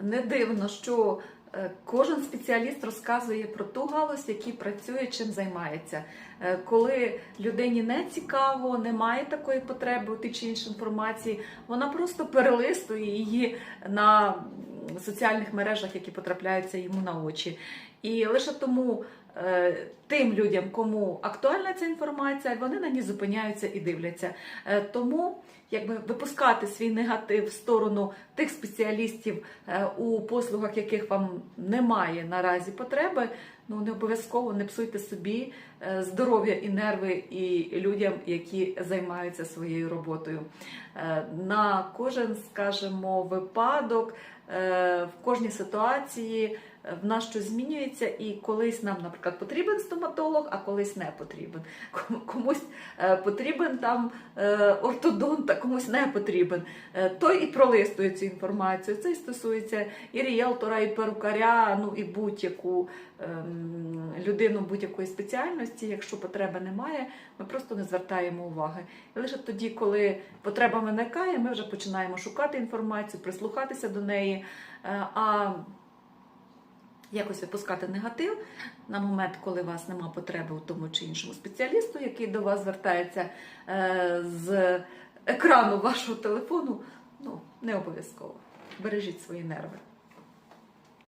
не дивно, що е, кожен спеціаліст розказує про ту галузь, в працює, чим займається. Е, Коли людині не цікаво, немає такої потреби у тій чи іншій інформації, вона просто перелистує її на соціальних мережах, які потрапляються йому на очі. І лише тому е, тим людям, кому актуальна ця інформація, вони на ній зупиняються і дивляться. Е, Тому якби випускати свій негатив в сторону тих спеціалістів, е, у послугах яких вам немає наразі потреби, ну не обов'язково не псуйте собі здоров'я і нерви і людям, які займаються своєю роботою. На кожен, скажімо, випадок, в кожній ситуації в нас щось змінюється, і колись нам, наприклад, потрібен стоматолог, а колись не потрібен. Комусь е, потрібен там е, ортодонт, а комусь не потрібен. Е, Той і пролистує цю інформацію. Це стосується і ріелтора, і перукаря, ну і будь-яку ем, людину будь-якої спеціальності. Якщо потреби немає, ми просто не звертаємо уваги. І лише тоді, коли потреба виникає, ми вже починаємо шукати інформацію, прислухатися до неї. А якось випускати негатив на момент, коли у вас нема потреби у тому чи іншому спеціалісту, який до вас звертається е, з екрану вашого телефону, ну не обов'язково. Бережіть свої нерви.